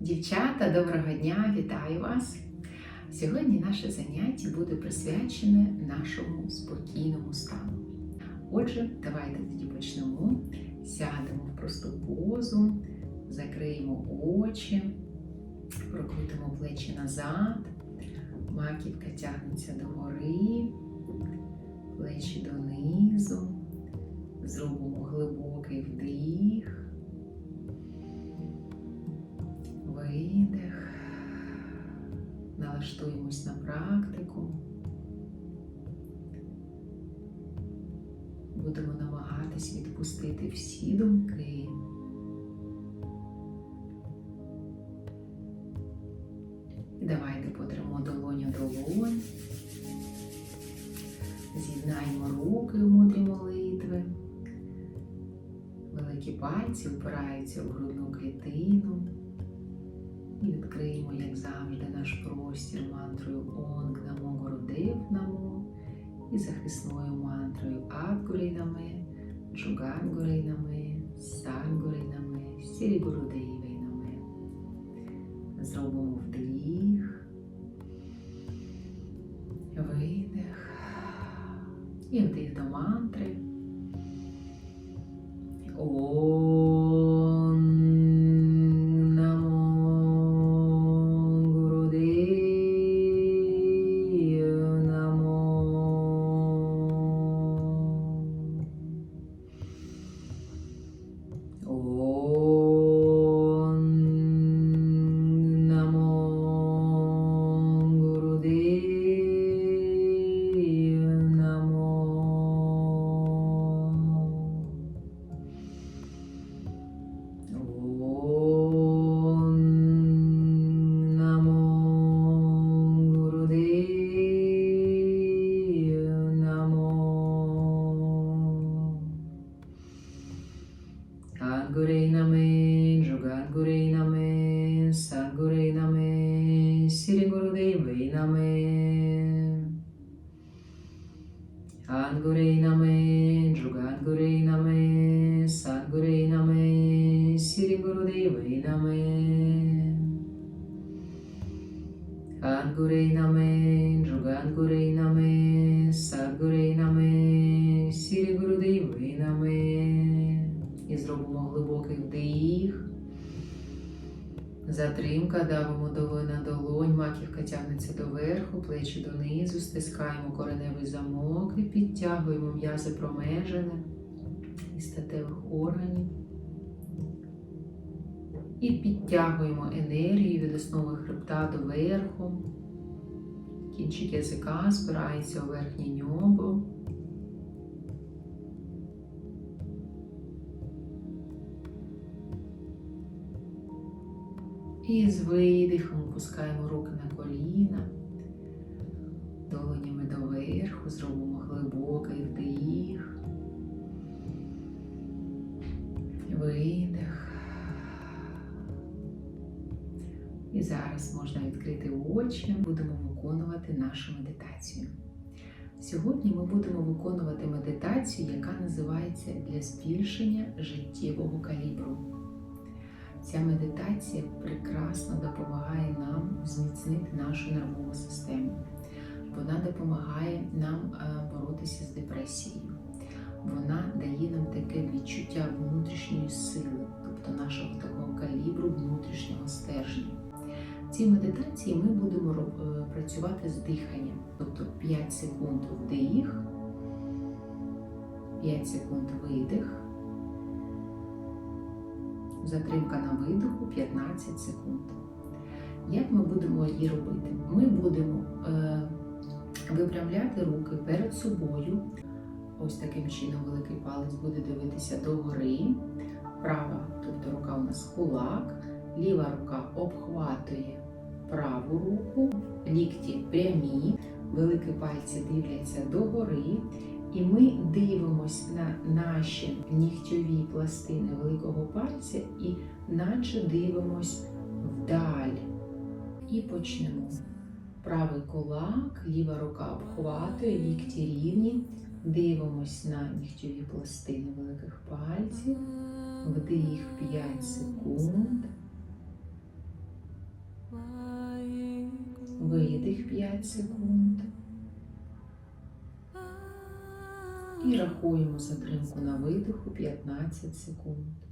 Дівчата, доброго дня! Вітаю вас! Сьогодні наше заняття буде присвячене нашому спокійному стану. Отже, давайте тоді почнемо. Сядемо в просту позу, закриємо очі, прокрутимо плечі назад, маківка тягнеться догори, плечі донизу, зробимо глибокий вдих. Налаштуємось на практику. Будемо намагатись відпустити всі думки. І давайте потримо долоню долонь. З'єднаємо руки у мудрі молитви. Великі пальці впираються в грудну клітину. І відкриємо, як завжди, наш простір мантрою Онг Намо Гурудев Намо і захисною мантрою Адгуринаме, Джугангуринаме, Сангуринаме, Сірі Гурудейвейнаме. Зробимо вдих, видих і вдих до мантри. Ом Angurei Name. Затримка, давимо долонь на долонь, маківка тягнеться доверху, плечі донизу, стискаємо кореневий замок і підтягуємо м'язи промежини і статевих органів. І підтягуємо енергію від основи хребта до верху. Кінчик язика спирається у верхнє ньобо. І з видихом опускаємо руки на коліна, долонями доверху, зробимо глибокий вдих, видих. І зараз можна відкрити очі, будемо виконувати нашу медитацію. Сьогодні ми будемо виконувати медитацію, яка називається для збільшення життєвого калібру. Ця медитація прекрасно допомагає нам зміцнити нашу нервову систему. Вона допомагає нам е, боротися з депресією. Вона дає нам таке відчуття внутрішньої сили, тобто нашого такого калібру внутрішнього стержня. В цій медитації ми будемо е, працювати з диханням, тобто 5 секунд вдих, 5 секунд видих. Затримка на видиху 15 секунд. Як ми будемо її робити? Ми будемо е, випрямляти руки перед собою. Ось таким чином великий палець буде дивитися догори. Права, тобто рука у нас кулак, ліва рука обхватує праву руку, лікті прямі, великі пальці дивляться догори. І ми дивимось на наші нігтьові пластини великого пальця і наче дивимось вдаль. І почнемо. Правий кулак, ліва рука обхватує, лікті рівні. Дивимось на нігтьові пластини великих пальців. Вдих 5 секунд. Видих 5 секунд. І рахуємо затримку на видиху 15 секунд.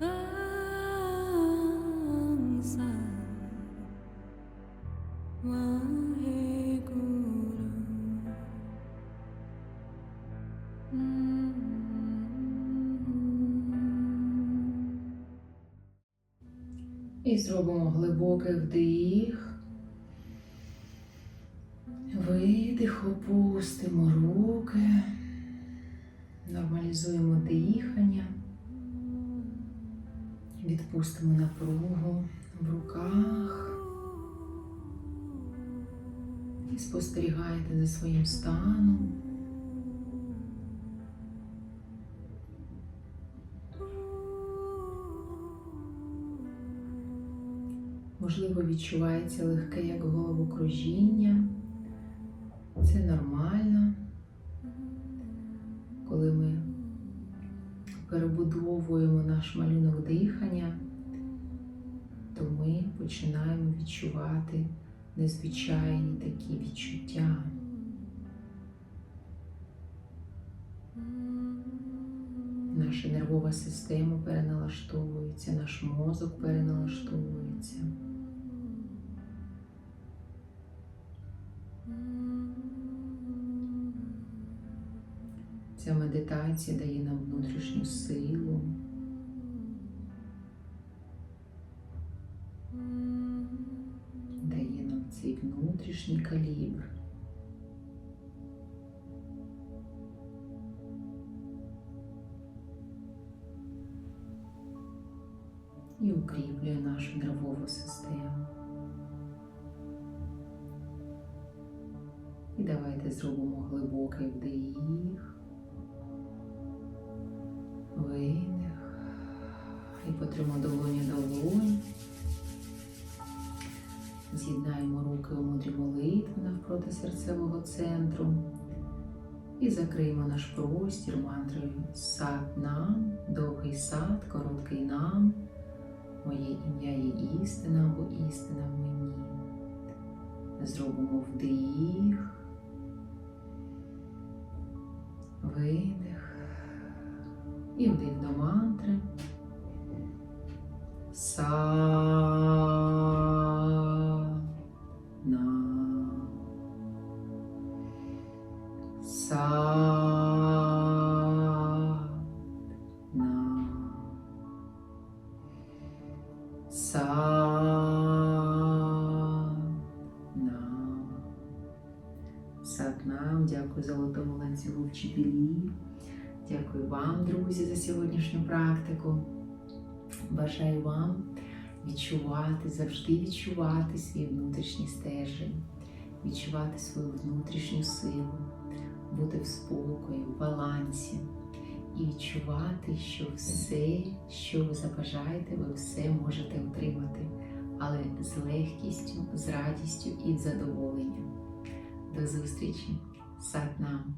І зробимо глибокий вдих. Видих, опустимо руки, нормалізуємо дихання, відпустимо напругу в руках і спостерігайте за своїм станом. Можливо, відчувається легке як головокружіння. Це нормально, починаємо відчувати незвичайні такі відчуття. Наша нервова система переналаштовується, наш мозок переналаштовується. Ця медитація дає нам внутрішню силу. Внутрішній калібр. І укріплює нашу нервову систему. І давайте зробимо глибокий вдих, видих. І потримо долоні долонь. З'єднаємо руки у мудрі молитви навпроти серцевого центру. І закриємо наш простір мантрою сад нам, довгий сад, короткий нам. Моє ім'я є істина або істина в мені. Зробимо вдих, видих і вдих до мантри. Са. Саднам. Саднам, дякую золотому ланцюгу вчителі. Дякую вам, друзі, за сьогоднішню практику. Бажаю вам відчувати, завжди відчувати свій внутрішній стержень, відчувати свою внутрішню силу, бути в спокої, в балансі і відчувати, що все, що ви забажаєте, ви все можете отримати, але з легкістю, з радістю і задоволенням. До зустрічі! Сад нам!